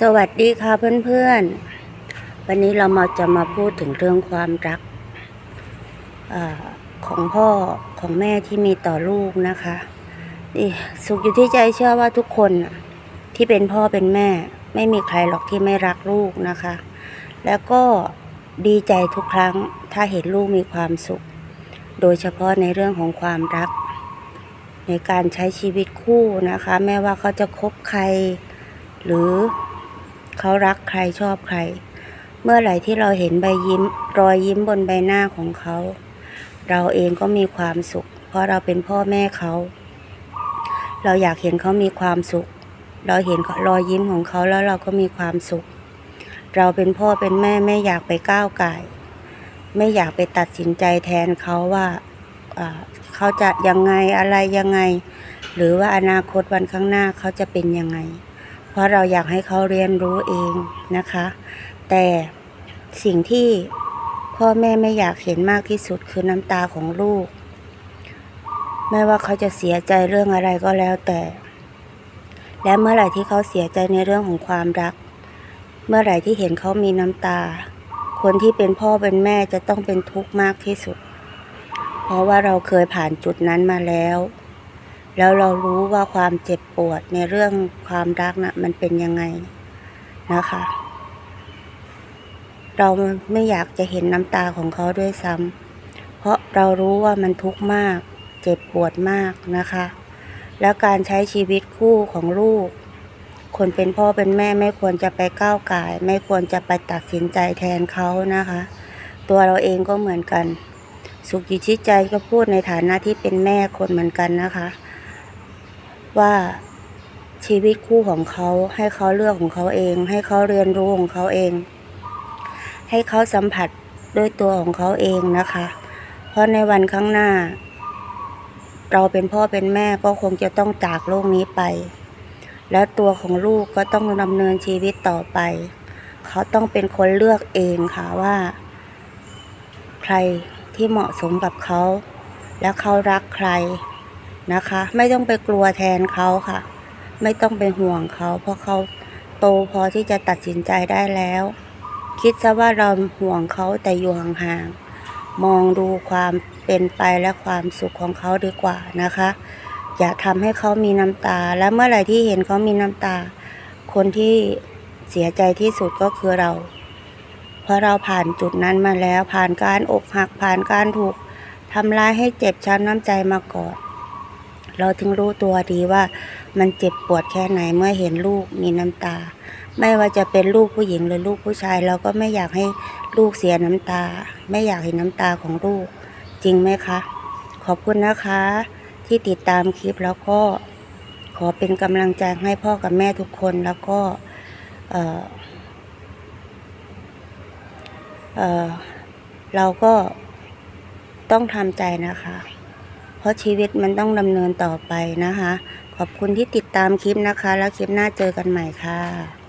สวัสดีค่ะเพื่อนๆ วันนี้เรามาจะมาพูดถึงเรื่องความรักอของพ่อของแม่ที่มีต่อลูกนะคะนี่สุขอยู่ที่ใจเชื่อว่าทุกคนที่เป็นพ่อเป็นแม่ ไม่มีใครหรอกที่ไม่รักลูกนะคะ แล้วก็ดีใจทุกครั้งถ้าเห็นลูกมีความสุข โดยเฉพาะในเรื่องของความรัก ในการใช้ชีวิตคู่นะคะ แม้ว่าเขาจะคบใคร หรือ เขารักใครชอบใคร เมื่อไหร่ที่เราเห็นใบยิ้ม รอยยิ้มบนใบหน้าของเขา เราเองก็มีความสุข เพราะเราเป็นพ่อแม่เขา เราอยากเห็นเขามีความสุข เราเห็นรอยยิ้มของเขาแล้วเราก็มีความสุข เราเป็นพ่อเป็นแม่ไม่อยากไปก้าวไก่ ไม่อยากไปตัดสินใจแทนเขาว่าเขาจะยังไงอะไรยังไง หรือว่าอนาคตวันข้างหน้าเขาจะเป็นยังไง เพราะเราอยากให้เขาเรียนรู้เองนะคะ แต่สิ่งที่พ่อแม่ไม่อยากเห็นมากที่สุดคือน้ำตาของลูก ไม่ว่าเขาจะเสียใจเรื่องอะไรก็แล้วแต่ และเมื่อไหร่ที่เขาเสียใจในเรื่องของความรัก เมื่อไหร่ที่เห็นเขามีน้ำตา คนที่เป็นพ่อเป็นแม่จะต้องเป็นทุกข์มากที่สุด เพราะว่าเราเคยผ่านจุดนั้นมาแล้ว แล้วเรารู้ว่าความเจ็บปวดในเรื่องความรักนะ่ะมันเป็นยังไงนะคะ เราไม่อยากจะเห็นน้ำตาของเขาด้วยซ้ำเพราะเรารู้ว่ามันทุกข์มาก เจ็บปวดมากนะคะ แล้วการใช้ชีวิตคู่ของลูก คนเป็นพ่อเป็นแม่ไม่ควรจะไปก้าวไก่ายไม่ควรจะไปตัดสินใจแทนเขานะคะ ตัวเราเองก็เหมือนกัน สุขอยู่ที่ใจก็พูดในฐานะที่เป็นแม่คนเหมือนกันนะคะ ว่าชีวิตคู่ของเขาให้เขาเลือกของเขาเอง ให้เขาเรียนรู้ของเขาเอง ให้เขาสัมผัสด้วยตัวของเขาเองนะคะ เพราะในวันข้างหน้า เราเป็นพ่อเป็นแม่ก็คงจะต้องจากโลกนี้ไป และตัวของลูกก็ต้องดำเนินชีวิตต่อไป เขาต้องเป็นคนเลือกเองค่ะว่า ใครที่เหมาะสมกับเขา และเขารักใคร นะคะ ไม่ต้องไปกลัวแทนเขาค่ะ ไม่ต้องไปห่วงเขา เพราะเขาโตพอที่จะตัดสินใจได้แล้ว คิดซะว่าเราห่วงเขาแต่อยู่ห่างๆมองดูความเป็นไปและความสุขของเขาดีกว่านะคะ อย่าทำให้เขามีน้ำตา และเมื่อไหร่ที่เห็นเขามีน้ำตา คนที่เสียใจที่สุดก็คือเรา เพราะเราผ่านจุดนั้นมาแล้วผ่านการอกหักผ่านการถูกทำร้ายให้เจ็บช้ำน้ำใจมาก่อน เราถึงรู้ตัวดีว่ามันเจ็บปวดแค่ไหนเมื่อเห็นลูกมีน้ำตา ไม่ว่าจะเป็นลูกผู้หญิงหรือลูกผู้ชาย เราก็ไม่อยากให้ลูกเสียน้ำตา ไม่อยากเห็นน้ำตาของลูก จริงไหมคะ ขอบคุณนะคะ ที่ติดตามคลิปแล้วก็ขอเป็นกำลังใจให้พ่อกับแม่ทุกคนแล้วก็เอ่อเออเราก็ต้องทำใจนะคะ ราะชีวิตมันต้องดำเนินต่อไปนะคะ ขอบคุณที่ติดตามคลิปนะคะ แล้วคลิปหน้าเจอกันใหม่ค่ะ